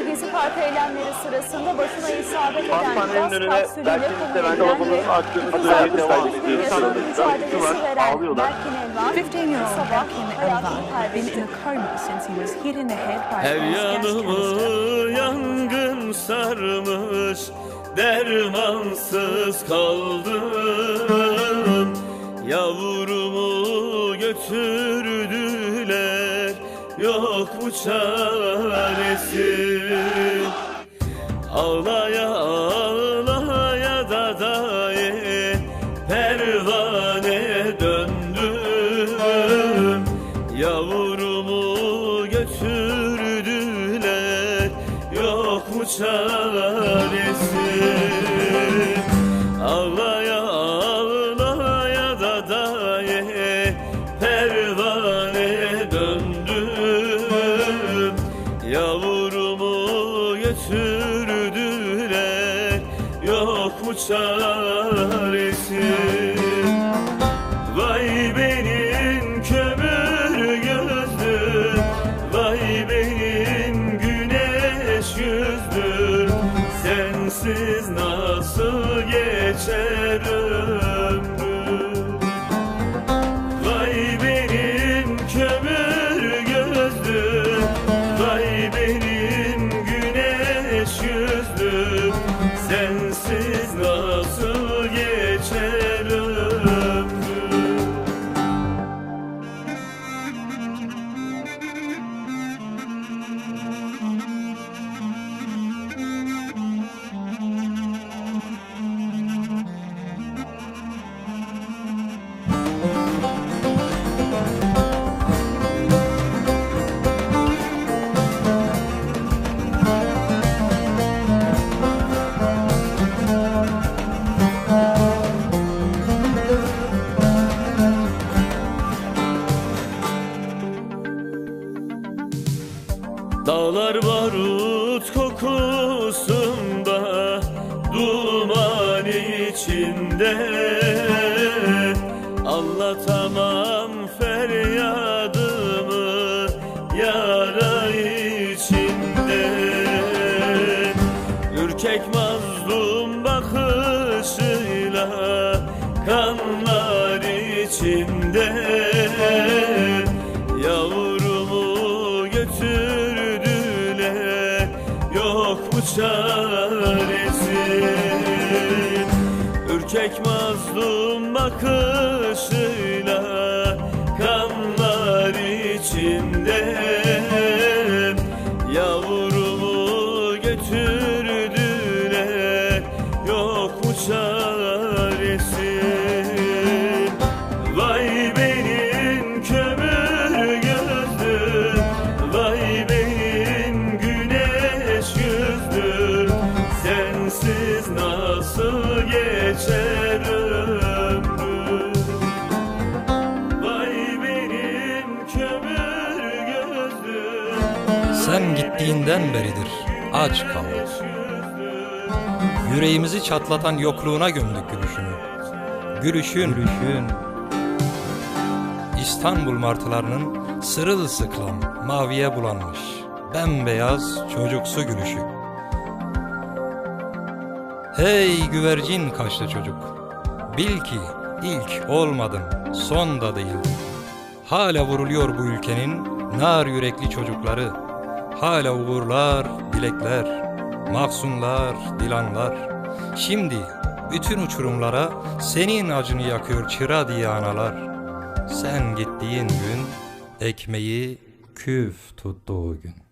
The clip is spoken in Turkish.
Gazeteciler Gezi Parkı eylemleri sırasında başına isabet eden gaz önüne kapsülüyle dolabının ve açtığını 39 söyleyebilirim. yaşında mücadelesi veren ağlıyorlar. Berkin Elvan 15-year-old sabah hayatını Elvan been in kaybetti. a coma since he was hit in the head by a Her yanımı canister. yangın sarmış Dermansız kaldım Yavrumu götürdüler Yok bu çaresi. Ağlaya ağlaya da daye Pervane döndüm. Yavrumu götürdüler. Yok mu çaresi çaresi. Vay benim kömür gözlüm Vay benim güneş yüzlüm. Sensiz nasıl geçer ömrüm? Vay benim kömür gözlüm Vay benim güneş yüzlüm. Sensiz Dağlar barut kokusunda Duman içinde. Anlatamam feryadımı Yara içinde. Ürkek mazlum bakışıyla Kanlar Yok mu çaresi Ürkek mazlum bakışıyla Kanlar içinde. Yavrumu götürdüler Sensiz nasıl geçer ömrüm Vay benim kömür gözlüm Sen gittiğinden beridir aç kaldık. Yüreğimizi çatlatan yokluğuna gömdük gülüşünü. Gülüşün, gülüşün. İstanbul martılarının sırılsıklam maviye bulanmış bembeyaz çocuksu gülüşü. Hey güvercin kaşlı çocuk, bil ki ilk olmadın, son da değildin. Hala vuruluyor bu ülkenin nar yürekli çocukları. Hala uğurlar, dilekler, mahzunlar, dilanlar. Şimdi bütün uçurumlara senin acını yakıyor çıra diye analar. Sen gittiğin gün ekmeği küf tuttuğu gün.